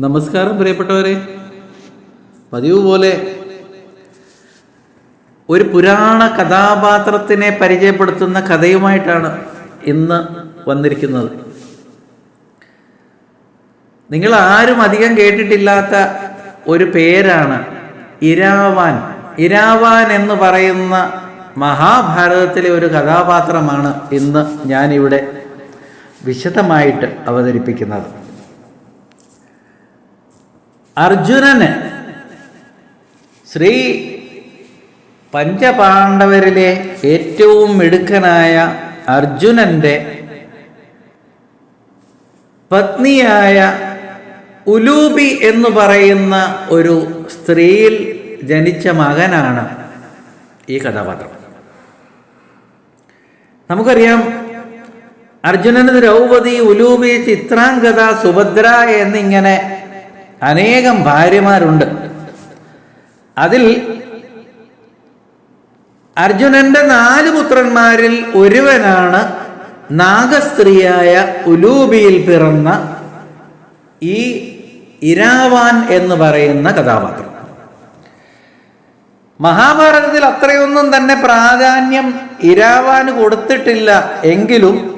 നമസ്കാരം പ്രിയപ്പെട്ടവരെ. പതിവ് പോലെ ഒരു പുരാണ കഥാപാത്രത്തിനെ പരിചയപ്പെടുത്തുന്ന കഥയുമായിട്ടാണ് ഇന്ന് വന്നിരിക്കുന്നത്. നിങ്ങൾ ആരും അധികം കേട്ടിട്ടില്ലാത്ത ഒരു പേരാണ് ഇരാവാൻ. ഇരാവാൻ എന്ന് പറയുന്ന മഹാഭാരതത്തിലെ ഒരു കഥാപാത്രമാണ് ഇന്ന് ഞാനിവിടെ വിശദമായിട്ട് അവതരിപ്പിക്കുന്നത്. അർജുനന് ശ്രീ പഞ്ചപാണ്ഡവരിലെ ഏറ്റവും മിടുക്കനായ അർജുനന്റെ പത്നിയായ ഉലൂബി എന്ന് പറയുന്ന ഒരു സ്ത്രീയിൽ ജനിച്ച മകനാണ് ഈ കഥാപാത്രം. നമുക്കറിയാം അർജുനന് ദ്രൗപദി ഉലൂബി ചിത്രാംഗത സുഭദ്ര എന്നിങ്ങനെ അനേകം ഭാര്യമാരുണ്ട്. അതിൽ അർജുനന്റെ നാല് പുത്രന്മാരിൽ ഒരുവനാണ് നാഗസ്ത്രീയായ ഉലൂബിയിൽ പിറന്ന ഈ ഇരാവാൻ എന്ന് പറയുന്ന കഥാപാത്രം. മഹാഭാരതത്തിൽ അത്രയൊന്നും തന്നെ പ്രാധാന്യം ഇരാവാന് കൊടുത്തിട്ടില്ല എങ്കിലും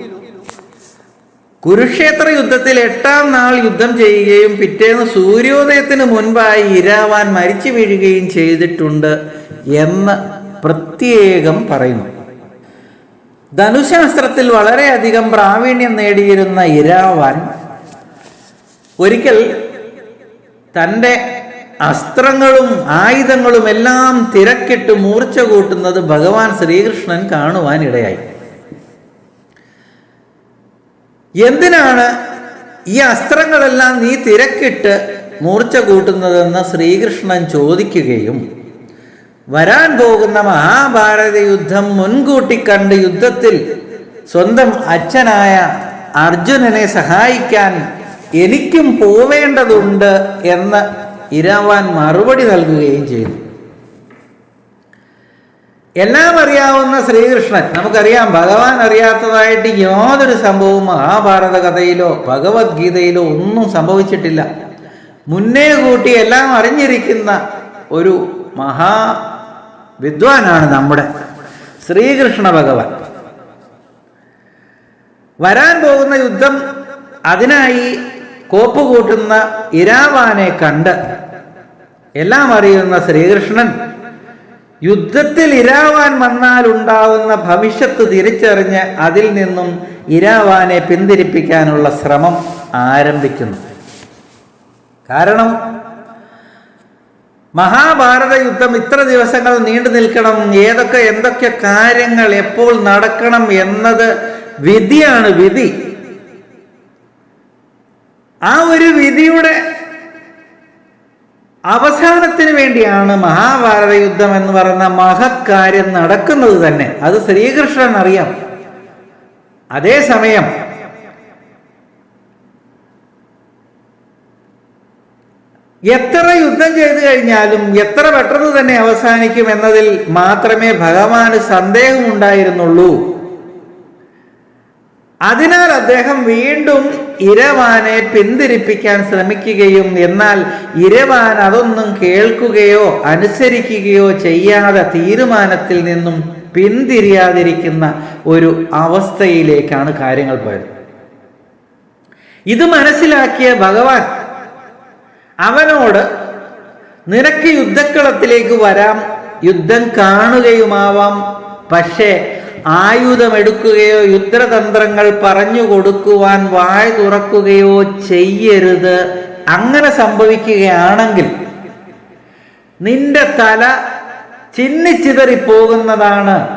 കുരുക്ഷേത്ര യുദ്ധത്തിൽ എട്ടാം നാൾ യുദ്ധം ചെയ്യുകയും പിറ്റേന്ന് സൂര്യോദയത്തിന് മുൻപായി ഇരാവാൻ മരിച്ചു വീഴുകയും ചെയ്തിട്ടുണ്ട് എന്ന് പ്രത്യേകം പറയുന്നു. ധനുശാസ്ത്രത്തിൽ വളരെയധികം പ്രാവീണ്യം നേടിയിരുന്ന ഇരാവാൻ ഒരിക്കൽ തന്റെ അസ്ത്രങ്ങളും ആയുധങ്ങളും എല്ലാം തിരക്കിട്ട് മൂർച്ച കൂട്ടുന്നത് ഭഗവാൻ ശ്രീകൃഷ്ണൻ കാണുവാൻ ഇടയായി എന്തിനാണ് ഈ അസ്ത്രങ്ങളെല്ലാം നീ തിരക്കിട്ട് മൂർച്ച കൂട്ടുന്നതെന്ന് ശ്രീകൃഷ്ണൻ ചോദിക്കുകയും വരാൻ പോകുന്ന മഹാഭാരത യുദ്ധം മുൻകൂട്ടി കണ്ട് യുദ്ധത്തിൽ സ്വന്തം അച്ഛനായ അർജുനനെ സഹായിക്കാൻ എനിക്കും പോവേണ്ടതുണ്ട് എന്ന് ഇരാവാൻ മറുപടി നൽകുകയും ചെയ്തു. എല്ലാം അറിയാവുന്ന ശ്രീകൃഷ്ണൻ. നമുക്കറിയാം ഭഗവാൻ അറിയാത്തതായിട്ട് യാതൊരു സംഭവവും മഹാഭാരത കഥയിലോ ഭഗവത്ഗീതയിലോ ഒന്നും സംഭവിച്ചിട്ടില്ല. മുന്നേ കൂട്ടി എല്ലാം അറിഞ്ഞിരിക്കുന്ന ഒരു മഹാ വിദ്വാനാണ് നമ്മുടെ ശ്രീകൃഷ്ണ ഭഗവാൻ. വരാൻ പോകുന്ന യുദ്ധം അതിനായി കോപ്പ് കൂട്ടുന്ന ഇരാവാനെ കണ്ട് എല്ലാം അറിയുന്ന ശ്രീകൃഷ്ണൻ യുദ്ധത്തിൽ ഇരാവാൻ വന്നാൽ ഉണ്ടാവുന്ന ഭവിഷ്യത്ത് തിരിച്ചറിഞ്ഞ് അതിൽ നിന്നും ഇരാവാനെ പിന്തിരിപ്പിക്കാനുള്ള ശ്രമം ആരംഭിക്കുന്നു. കാരണം മഹാഭാരത യുദ്ധം ഇത്ര ദിവസങ്ങൾ നീണ്ടു നിൽക്കണം ഏതൊക്കെ എന്തൊക്കെ കാര്യങ്ങൾ എപ്പോൾ നടക്കണം എന്നത് വിധിയാണ് വിധി. ആ ഒരു വിധിയുടെ അവസാനത്തിന് വേണ്ടിയാണ് മഹാഭാരത യുദ്ധം എന്ന് പറയുന്ന മഹത്കാര്യം നടക്കുന്നത് തന്നെ. അത് ശ്രീകൃഷ്ണൻ അറിയാം. അതേസമയം എത്ര യുദ്ധം ചെയ്തു കഴിഞ്ഞാലും എത്ര പെട്ടെന്ന് തന്നെ അവസാനിക്കും എന്നതിൽ മാത്രമേ ഭഗവാന് സന്ദേഹമുണ്ടായിരുന്നുള്ളൂ. അതിനാൽ അദ്ദേഹം വീണ്ടും ഇരവാനെ പിന്തിരിപ്പിക്കാൻ ശ്രമിക്കുകയും എന്നാൽ ഇരവാൻ അതൊന്നും കേൾക്കുകയോ അനുസരിക്കുകയോ ചെയ്യാതെ തീരുമാനത്തിൽ നിന്നും പിന്തിരിയാതിരിക്കുന്ന ഒരു അവസ്ഥയിലേക്കാണ് കാര്യങ്ങൾ പോയത്. ഇത് മനസ്സിലാക്കിയ ഭഗവാൻ അവനോട് നിനക്ക് യുദ്ധക്കളത്തിലേക്ക് വരാം യുദ്ധം കാണുകയുമാവാം പക്ഷേ ആയുധമെടുക്കുകയോ യുദ്ധതന്ത്രങ്ങൾ പറഞ്ഞു കൊടുക്കുവാൻ വായ തുറക്കുകയോ ചെയ്യരുത്. അങ്ങനെ സംഭവിക്കുകയാണെങ്കിൽ നിന്റെ തല ചിന്നിച്ചിതറിപ്പോകുന്നതാണ്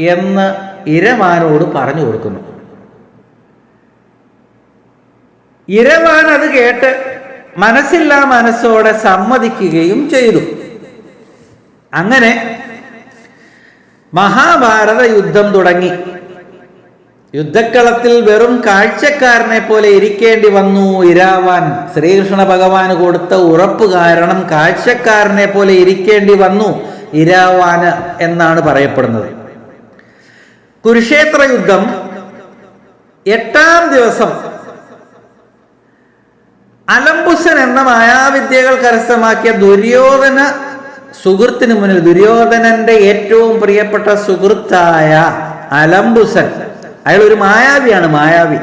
എന്ന് ഇരമാനോട് പറഞ്ഞു കൊടുക്കുന്നു. ഇരമാൻ അത് കേട്ട് മനസ്സില്ലാ മനസ്സോടെ സമ്മതിക്കുകയും ചെയ്തു. അങ്ങനെ മഹാഭാരത യുദ്ധം തുടങ്ങി. യുദ്ധക്കളത്തിൽ വെറും കാഴ്ചക്കാരനെ പോലെ ഇരിക്കേണ്ടി വന്നു ഇരാവാൻ. ശ്രീകൃഷ്ണ ഭഗവാന് കൊടുത്ത ഉറപ്പ് കാരണം കാഴ്ചക്കാരനെ പോലെ ഇരിക്കേണ്ടി വന്നു ഇരാവാന് എന്നാണ് പറയപ്പെടുന്നത്. കുരുക്ഷേത്ര യുദ്ധം എട്ടാം ദിവസം അലംബുസൻ എന്ന മായാവിദ്യകൾ കരസ്ഥമാക്കിയ ദുര്യോധന സുഹൃത്തിന് മുന്നിൽ ദുര്യോധനന്റെ ഏറ്റവും പ്രിയപ്പെട്ട സുഹൃത്തായ അലംബുസൻ. അയാൾ ഒരു മായാവിയാണ് മായാവി.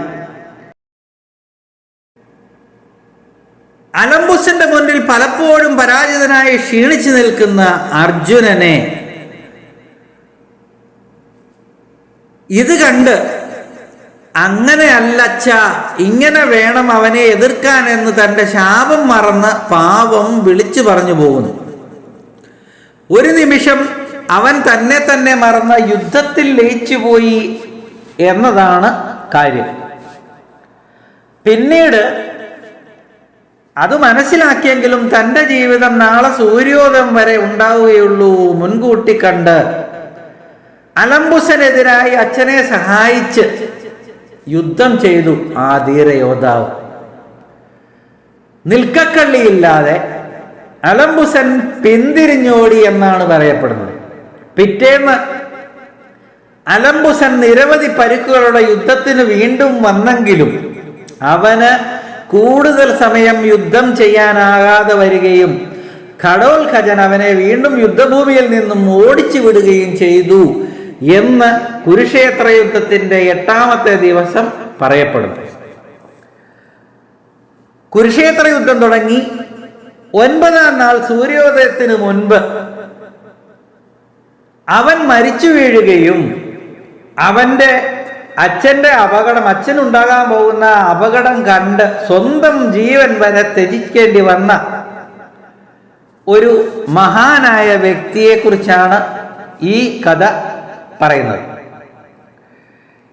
അലംബുസന്റെ മുന്നിൽ പലപ്പോഴും പരാജിതനായി ക്ഷീണിച്ചു നിൽക്കുന്ന അർജുനനെ ഇത് കണ്ട് അങ്ങനെ അല്ലച്ച ഇങ്ങനെ വേണം അവനെ എതിർക്കാൻ എന്ന് തന്റെ ശാപം മറന്ന് പാവം വിളിച്ചു പറഞ്ഞു പോകുന്നു. ഒരു നിമിഷം അവൻ തന്നെ തന്നെ മറന്ന യുദ്ധത്തിൽ ലയിച്ചുപോയി എന്നതാണ് കാര്യം. പിന്നീട് അത് മനസ്സിലാക്കിയെങ്കിലും തന്റെ ജീവിതം നാളെ സൂര്യോദയം വരെ ഉണ്ടാവുകയുള്ളൂ മുൻകൂട്ടി കണ്ട്. അലംബുസനെതിരായി അച്ഛനെ സഹായിച്ച് യുദ്ധം ചെയ്തു ആ ധീരയോദ്ധാവ്. നിൽക്കക്കള്ളിയില്ലാതെ അലംബുസൻ പിന്തിരിഞ്ഞോടി എന്നാണ് പറയപ്പെടുന്നത്. പിറ്റേന്ന് അലംബുസൻ നിരവധി പരുക്കുകളുടെ യുദ്ധത്തിന് വീണ്ടും വന്നെങ്കിലും അവന് കൂടുതൽ സമയം യുദ്ധം ചെയ്യാനാകാതെ വരികയും ഖജൻ അവനെ വീണ്ടും യുദ്ധഭൂമിയിൽ നിന്നും ഓടിച്ചു വിടുകയും ചെയ്തു എന്ന് കുരുക്ഷേത്ര യുദ്ധത്തിന്റെ എട്ടാമത്തെ ദിവസം പറയപ്പെടുന്നു. കുരുക്ഷേത്ര യുദ്ധം തുടങ്ങി. ഒൻപതാം നാൾ സൂര്യോദയത്തിന് മുൻപ് അവൻ മരിച്ചു വീഴുകയും അവന്റെ അച്ഛന്റെ അപകടം അച്ഛനുണ്ടാകാൻ പോകുന്ന അപകടം കണ്ട് സ്വന്തം ജീവൻ വരെ ത്യജിക്കേണ്ടി വന്ന ഒരു മഹാനായ വ്യക്തിയെക്കുറിച്ചാണ് ഈ കഥ പറയുന്നത്.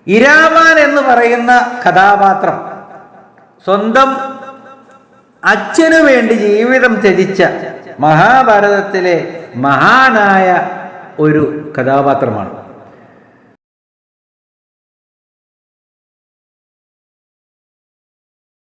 ഇരാമാൻ എന്ന് പറയുന്ന കഥാപാത്രം സ്വന്തം അച്ഛനു വേണ്ടി ജീവിതം ത്യജിച്ച മഹാഭാരതത്തിലെ മഹാനായ ഒരു കഥാപാത്രമാണ്.